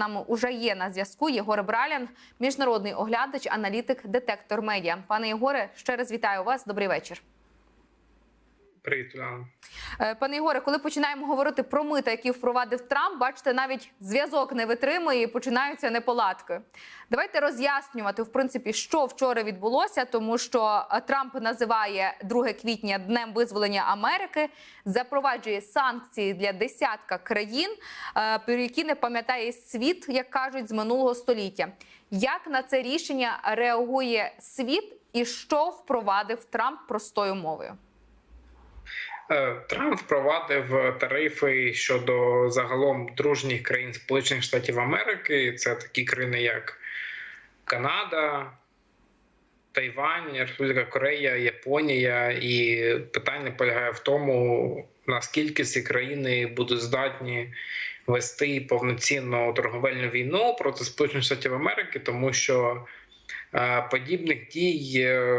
нами уже є на зв'язку. Єгор Бралян, міжнародний оглядач, аналітик, детектор медіа. Пане Єгоре, ще раз вітаю вас. Добрий вечір. Привіт. Е, Пане Єгоре, коли починаємо говорити про мита, які впровадив Трамп, бачите, навіть зв'язок не витримує і починаються неполадки. Давайте роз'яснювати в принципі, що вчора відбулося, тому що е, Трамп називає 2 квітня днем визволення Америки, запроваджує санкції для десятка країн, е, про які не пам'ятає світ, як кажуть, з минулого століття. Як на це рішення реагує світ, і що впровадив Трамп простою мовою? Е, Трамп впровадив тарифи щодо загалом дружніх країн Сполучених Штатів Америки. Це такі країни, як Канада, Тайвань, Республіка Корея, Японія. І питання полягає в тому, наскільки ці країни будуть здатні вести повноцінну торговельну війну проти Сполучених Штатів Америки, тому що Подібних дій е,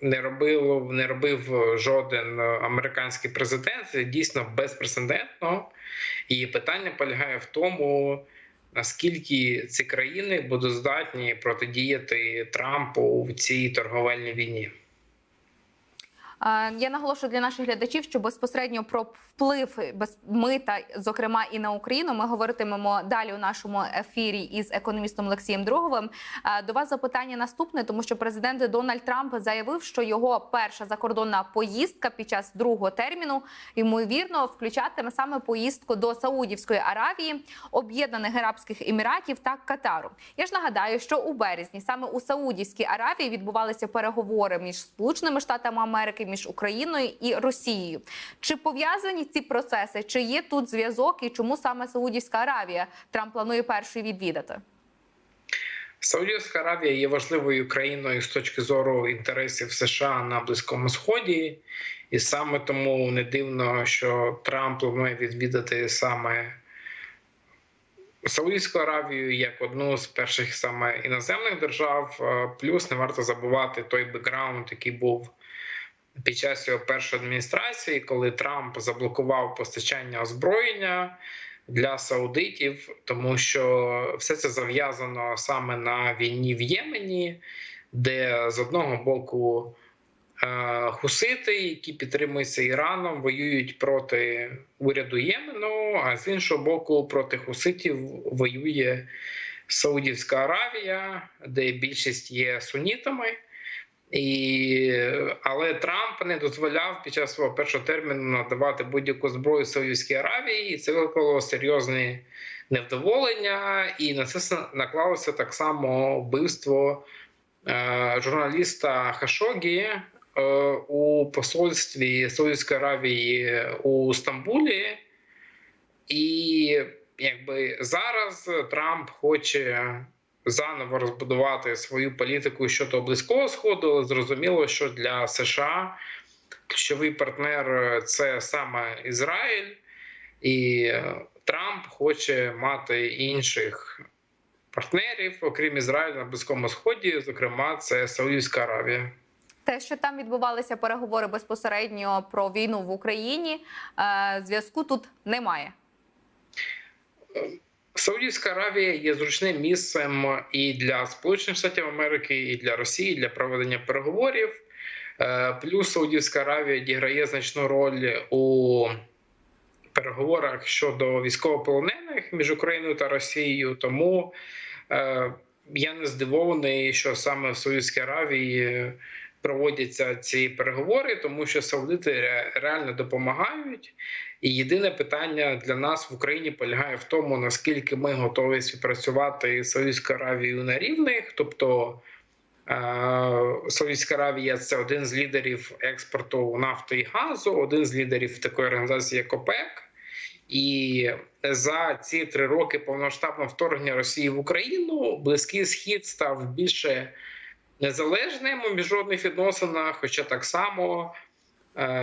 не робило не робив жоден американський президент. Це дійсно безпрецедентно. І питання полягає в тому, наскільки ці країни будуть здатні протидіяти Трампу в цій торговельній війні. Я наголошую для наших глядачів, що безпосередньо про вплив без мита, зокрема і на Україну, ми говоритимемо далі у нашому ефірі із економістом Олексієм Друговим. До вас запитання наступне, тому що президент Дональд Трамп заявив, що його перша закордонна поїздка під час другого терміну ймовірно включатиме саме поїздку до Саудівської Аравії, Об'єднаних Арабських Еміратів та Катару. Я ж нагадаю, що у березні саме у Саудівській Аравії відбувалися переговори між Сполученими Штатами Америки, між Україною і Росією. Чи пов'язані ці процеси? Чи є тут зв'язок і чому саме Саудівська Аравія Трамп планує першою відвідати? Саудівська Аравія є важливою країною з точки зору інтересів США на Близькому Сході, і саме тому не дивно, що Трамп планує відвідати саме Саудівську Аравію як одну з перших саме іноземних держав. Е, Плюс не варто забувати той бекграунд, який був під час його першої адміністрації, коли Трамп заблокував постачання озброєння для саудитів, тому що все це зав'язано саме на війні в Ємені, де з одного боку е, хусити, які підтримуються Іраном, воюють проти уряду Ємену, а з іншого боку, проти хуситів воює Саудівська Аравія, де більшість є сунітами. І, але Трамп не дозволяв під час свого першого терміну надавати будь-яку зброю Саудівській Аравії, і це викликало серйозне невдоволення, і на це наклалося так само вбивство е, журналіста Хашогі е, у посольстві Саудівської Аравії у Стамбулі. І якби зараз Трамп хоче заново розбудувати свою політику щодо близького сходу. але Зрозуміло, що для США ключовий партнер це саме Ізраїль, і Трамп хоче мати інших партнерів, окрім Ізраїля на Близькому Сході, зокрема, це Саудівська Аравія. Те, що там відбувалися переговори безпосередньо про війну в Україні, е, зв'язку тут немає. Саудівська Аравія є зручним місцем і для Сполучених Штатів Америки, і для Росії для проведення переговорів. Е, Плюс Саудівська Аравія відіграє значну роль у переговорах щодо військовополонених між Україною та Росією. Тому е, я не здивований, що саме в Саудівській Аравії проводяться ці переговори, тому що саудити реально допомагають. І єдине питання для нас в Україні полягає в тому, наскільки ми готові співпрацювати з Саудівською Аравією на рівних. Тобто е, Саудівська Аравія це один з лідерів експорту нафти і газу, один з лідерів такої організації, як ОПЕК. І за ці три роки повномасштабного вторгнення Росії в Україну близький схід став більше незалежним у міжнародних відносинах, хоча так само.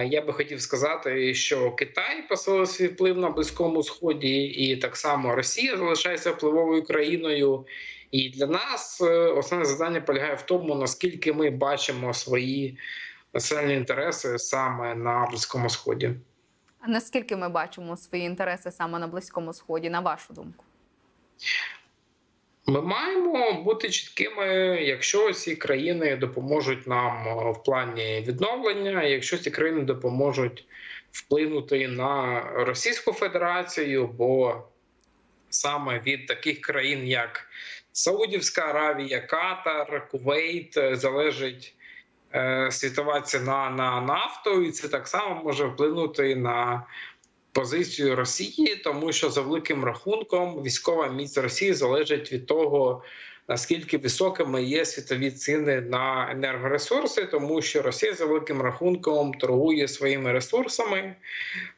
Я би хотів сказати, що Китай посилив свій вплив на близькому сході, і так само Росія залишається впливовою країною. І для нас основне завдання полягає в тому, наскільки ми бачимо свої національні інтереси саме на близькому сході. А наскільки ми бачимо свої інтереси саме на близькому сході, на вашу думку? Ми маємо бути чіткими, якщо ці країни допоможуть нам е, в плані відновлення, якщо ці країни допоможуть вплинути на Російську Федерацію, бо саме від таких країн, як Саудівська Аравія, Катар, Кувейт, е, залежить е, світова ціна на нафту, і це так само може вплинути на позицію Росії, тому що за великим рахунком військова міць Росії залежить від того, наскільки високими є світові ціни на енергоресурси, тому що Росія за великим рахунком торгує своїми ресурсами.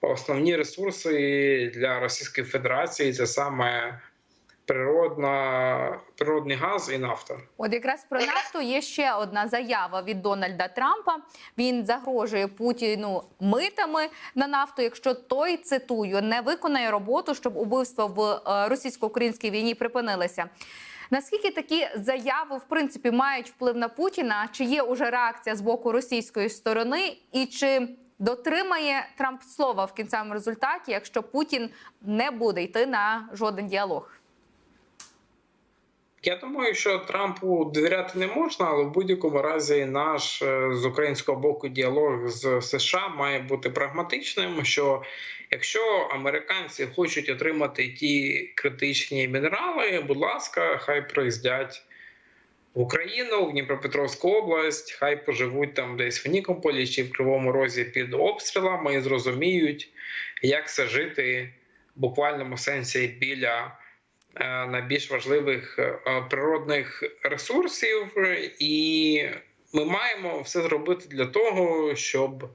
Основні ресурси для Російської Федерації це саме природна, природний газ і нафта. От якраз про нафту є ще одна заява від Дональда Трампа. Він загрожує Путіну митами на нафту, якщо той цитую не виконає роботу, щоб убивства в е, російсько-українській війні припинилися. Наскільки такі заяви в принципі мають вплив на Путіна? Чи є уже реакція з боку російської сторони, і чи дотримає Трамп слова в кінцевому результаті, якщо Путін не буде йти на жоден діалог? Я думаю, що Трампу довіряти не можна, але в будь-якому разі наш е, з українського боку діалог з США має бути прагматичним. Що якщо американці хочуть отримати ті критичні мінерали, будь ласка, хай приїздять в Україну, в Дніпропетровську область, хай поживуть там десь в Нікополі чи в Кривому Розі під обстрілами і зрозуміють, як це жити в буквальному сенсі біля е, найбільш важливих е, природних ресурсів, і ми маємо все зробити для того, щоб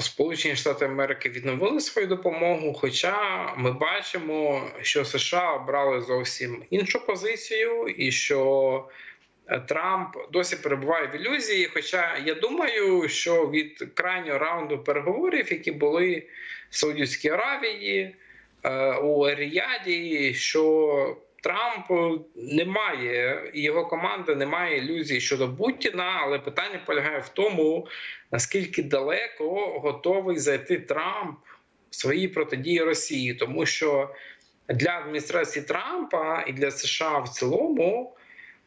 Сполучені Штати Америки відновили свою допомогу. Хоча ми бачимо, що США обрали зовсім іншу позицію, і що Трамп досі перебуває в ілюзії. Хоча я думаю, що від крайнього раунду переговорів, які були в Саудівській Аравії у Ріяді, що Трамп не має і його команда не має ілюзій щодо Путіна, але питання полягає в тому, наскільки далеко готовий зайти Трамп в своїй протидії Росії, тому що для адміністрації Трампа і для США в цілому.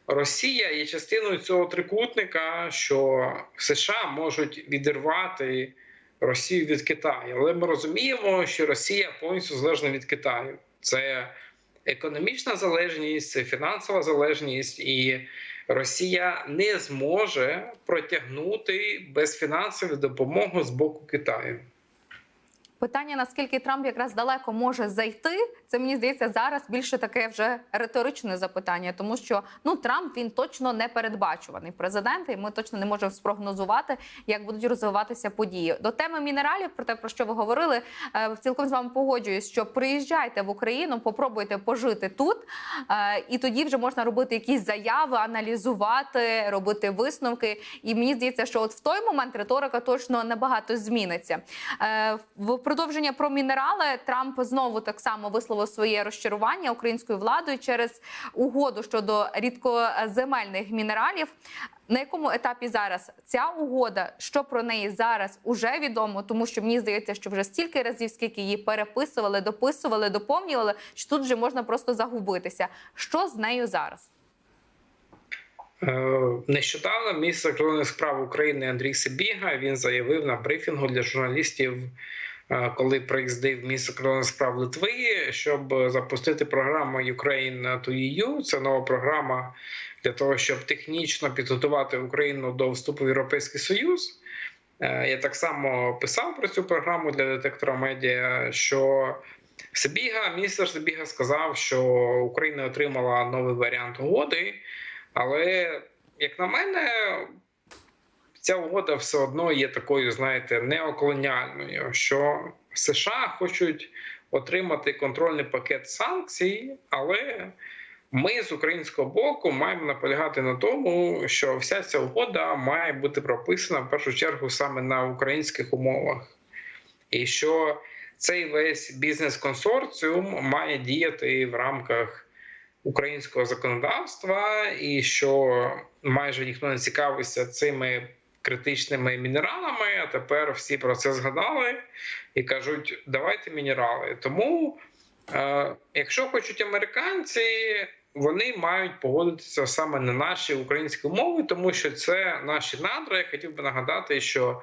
Росія є частиною цього трикутника, що США можуть відірвати Росію від Китаю, але ми розуміємо, що Росія повністю залежна від Китаю. Це економічна залежність, це фінансова залежність, і Росія не зможе протягнути без фінансової допомоги з боку Китаю. Питання наскільки Трамп якраз далеко може зайти, це мені здається зараз більше таке вже риторичне запитання, тому що ну Трамп він точно не передбачуваний президент, і ми точно не можемо спрогнозувати, як будуть розвиватися події. До теми мінералів, про те про що ви говорили, е, цілком з вами погоджуюсь, що приїжджайте в Україну, попробуйте пожити тут, е, і тоді вже можна робити якісь заяви, аналізувати, робити висновки. І мені здається, що от в той момент риторика точно набагато зміниться. Е, В продовження про мінерали Трамп знову так само висловив своє розчарування українською владою через угоду щодо рідкоземельних мінералів. На якому етапі зараз ця угода? Що про неї зараз уже відомо? Тому що мені здається, що вже стільки разів, скільки її переписували, дописували, доповнювали, що тут вже можна просто загубитися. Що з нею зараз? Е, Нещодавно міністр закордонних справ України Андрій Сибіга він заявив на брифінгу для журналістів, коли приїздив міністр закордонних справ Литви, щоб запустити програму Ukraine to EU. Це нова програма для того, щоб технічно підготувати Україну до вступу в Європейський Союз. Е, Я так само писав про цю програму для детектора медіа. що Сибіга, міністр Сибіга сказав, що Україна отримала новий варіант угоди. Але, як на мене, ця угода все одно є такою, знаєте, неоколоніальною, що США хочуть отримати контрольний пакет санкцій, але ми з українського боку маємо наполягати на тому, що вся ця угода має бути прописана в першу чергу саме на українських умовах, і що цей весь бізнес-консорціум має діяти в рамках українського законодавства, і що майже ніхто не цікавився цими критичними мінералами. А тепер всі про це згадали і кажуть: давайте мінерали. Тому Е, Якщо хочуть американці, вони мають погодитися саме на наші українські умови, тому що це наші надра. Я хотів би нагадати, що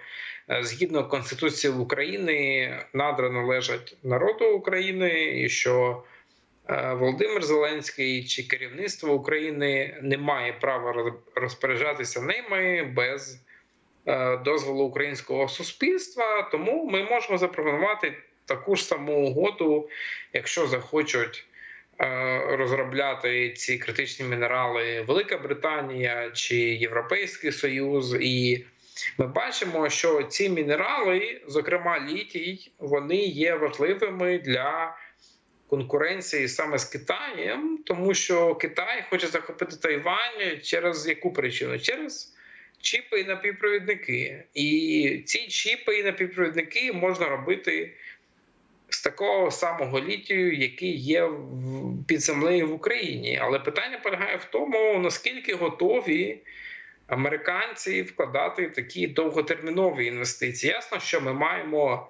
е, згідно Конституції України надра належать народу України, і що е, Володимир Зеленський чи керівництво України не має права роз- розпоряджатися ними без дозволу українського суспільства. Тому ми можемо запропонувати таку ж саму угоду, якщо захочуть е, розробляти ці критичні мінерали Велика Британія чи Європейський Союз, і ми бачимо, що ці мінерали, зокрема літій, вони є важливими для конкуренції саме з Китаєм, тому що Китай хоче захопити Тайвань через яку причину? Через чіпи і напівпровідники. І ці чіпи і напівпровідники можна робити з такого самого літію, який є під землею в Україні. Але питання полягає в тому, наскільки готові американці вкладати такі довготермінові інвестиції. Ясно, що ми маємо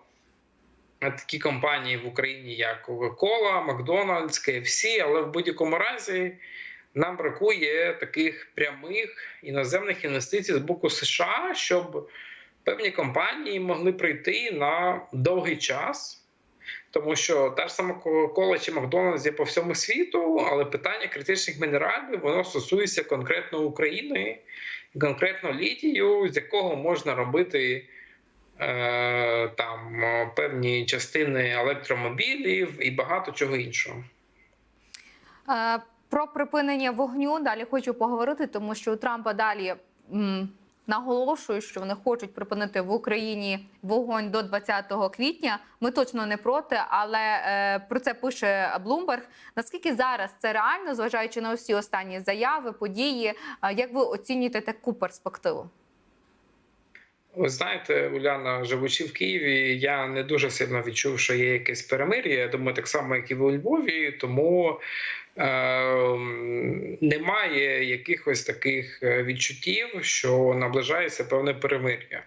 такі компанії в Україні, як Coca-Cola, McDonald's, KFC, але в будь-якому разі. Нам бракує таких прямих іноземних інвестицій з боку США, щоб певні компанії могли прийти на довгий час, тому що та ж сама Coca-Cola чи Макдональдс є по всьому світу, але питання критичних мінералів воно стосується конкретно України, конкретно літію, з якого можна робити е, там е, певні частини електромобілів і багато чого іншого. Про припинення вогню далі хочу поговорити, тому що у Трампа далі м, наголошують, що вони хочуть припинити в Україні вогонь до 20 квітня. Ми точно не проти, але е, про це пише Блумберг. Наскільки зараз це реально, зважаючи на усі останні заяви, події? Е, як ви оцінюєте таку перспективу? Ви знаєте, Уляна, живучи в Києві, я не дуже сильно відчув, що є якесь перемир'я. Я думаю, так само, як і у Львові, тому немає якихось таких е, відчуттів, що наближається певне перемир'я.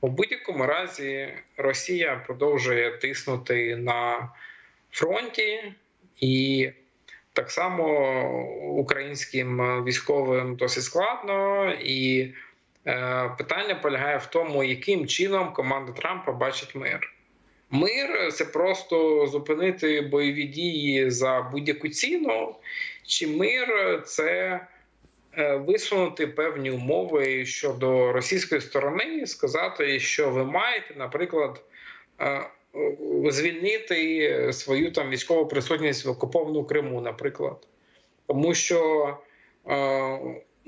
У будь-якому разі Росія продовжує тиснути на фронті і. Так само українським військовим досить складно, і е, питання полягає в тому, яким чином команда Трампа бачить мир. Мир це просто зупинити бойові дії за будь-яку ціну, чи мир це е, висунути певні умови щодо російської сторони, сказати, що ви маєте, наприклад, е, звільнити свою там військову присутність в окупованому Криму, наприклад. Тому що е,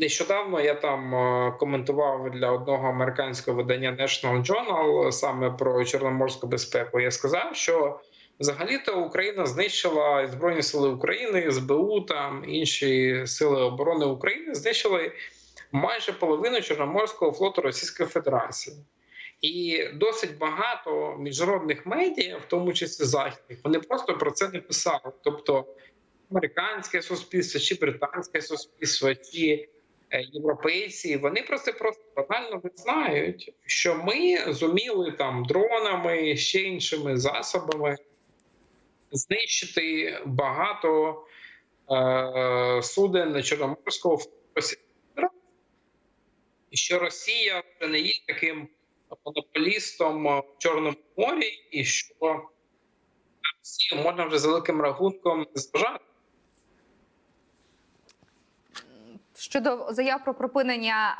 нещодавно я там е, коментував для одного американського видання National Journal саме про чорноморську безпеку. Я сказав, що взагалі-то Україна знищила Збройні Сили України, СБУ там інші сили оборони України знищили майже половину Чорноморського флоту Російської Федерації. І досить багато міжнародних медіа, в тому числі західних, вони просто про це не писали. Тобто американське суспільство, чи британське суспільство, чи європейці, вони просто просто банально не знають, що ми зуміли там дронами ще іншими засобами знищити багато е, суден Чорноморського флоту. І що Росія вже не є таким монополістом в Чорному морі, і що Росію можна вже з великим рахунком зважати. Щодо заяв про припинення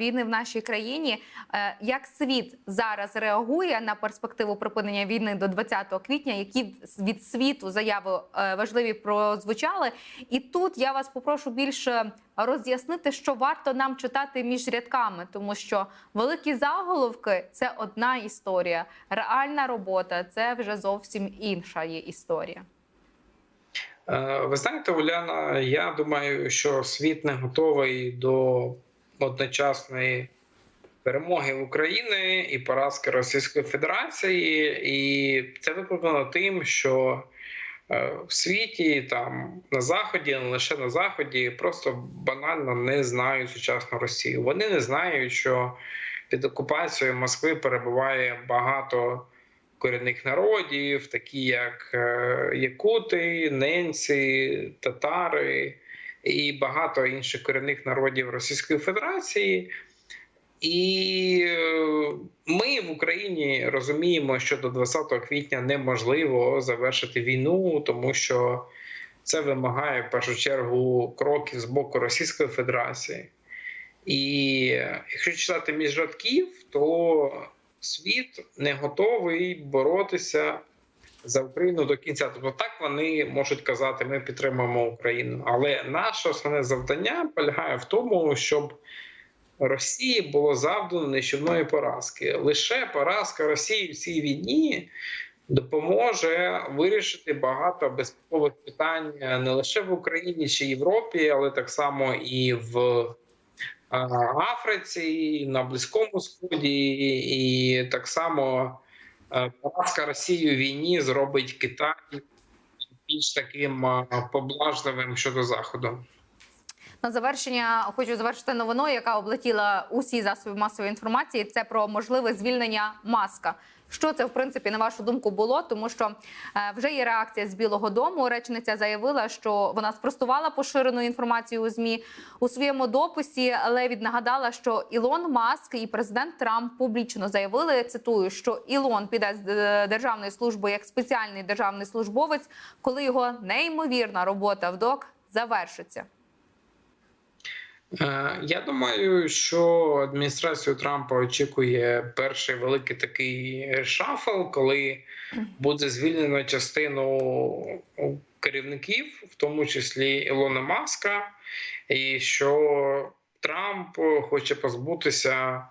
війни в нашій країні, е, як світ зараз реагує на перспективу припинення війни до 20 квітня, які від світу заяви е, важливі прозвучали? І тут я вас попрошу більше роз'яснити, що варто нам читати між рядками, тому що великі заголовки це одна історія, реальна робота це вже зовсім інша є історія. Е, Ви знаєте, Уляна, я думаю, що світ не готовий до одночасної перемоги України і поразки Російської Федерації, і це викликано тим, що е, в світі там на заході, не лише на заході, просто банально не знають сучасну Росію. Вони не знають, що під окупацією Москви перебуває багато корінних народів, такі як е, якути, ненці, татари і багато інших корінних народів Російської Федерації. І е, ми в Україні розуміємо, що до 20 квітня неможливо завершити війну, тому що це вимагає в першу чергу кроків з боку Російської Федерації. І е, якщо читати між рядків, то світ не готовий боротися за Україну до кінця. Тобто так вони можуть казати, ми підтримуємо Україну. Але наше основне завдання полягає в тому, щоб Росії було завдано нищівної поразки. Лише поразка Росії в цій війні допоможе вирішити багато безпекових питань не лише в Україні чи Європі, але так само і в Африці, і на Близькому Сході, і так само е, поразка Росії у війні зробить Китай більш таким поблажливим щодо заходу. На завершення хочу завершити новиною, яка облетіла усі засоби масової інформації. Це про можливе звільнення маска. Що це в принципі на вашу думку було? Тому що е, вже є реакція з Білого Дому. Речниця заявила, що вона спростувала поширену інформацію у змі у своєму дописі. Левід нагадала, що Ілон Маск і президент Трамп публічно заявили. Цитую, що Ілон піде з е, державної служби як спеціальний державний службовець, коли його неймовірна робота в ДОК завершиться. Е, Я думаю, що адміністрацію Трампа очікує перший великий такий шафл, коли буде звільнено частину керівників, в тому числі Ілона Маска, і що Трамп хоче позбутися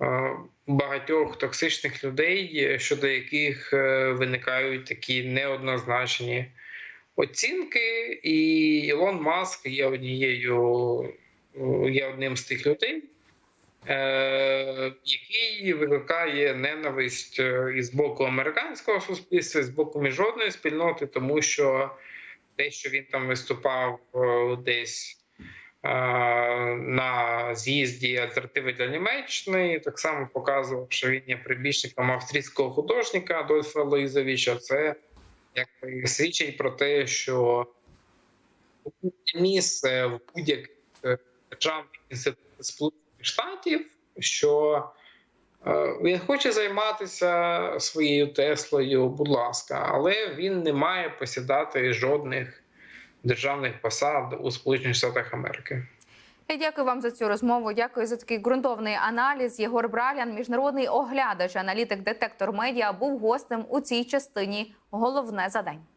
е, багатьох токсичних людей, щодо яких е, виникають такі неоднозначні оцінки, і Ілон Маск є однією є одним з тих людей, е, який викликає ненависть е, і з боку американського суспільства, і з боку міжнародної спільноти, тому що те, що він там виступав е, десь е, на з'їзді альтернативи для Німеччини, так само показував, що він є прибічником австрійського художника Адольфа Лоїзовича. Це якби свідчить про те, що місце в будь-яких державних інститутів Сполучених Штатів, що е, він хоче займатися своєю Теслою, будь ласка, але він не має посідати жодних державних посад у Сполучених Штатах Америки. Я дякую вам за цю розмову. Дякую за такий ґрунтовний аналіз. Єгор Бралян, міжнародний оглядач, аналітик детектор медіа, був гостем у цій частині. Головне за.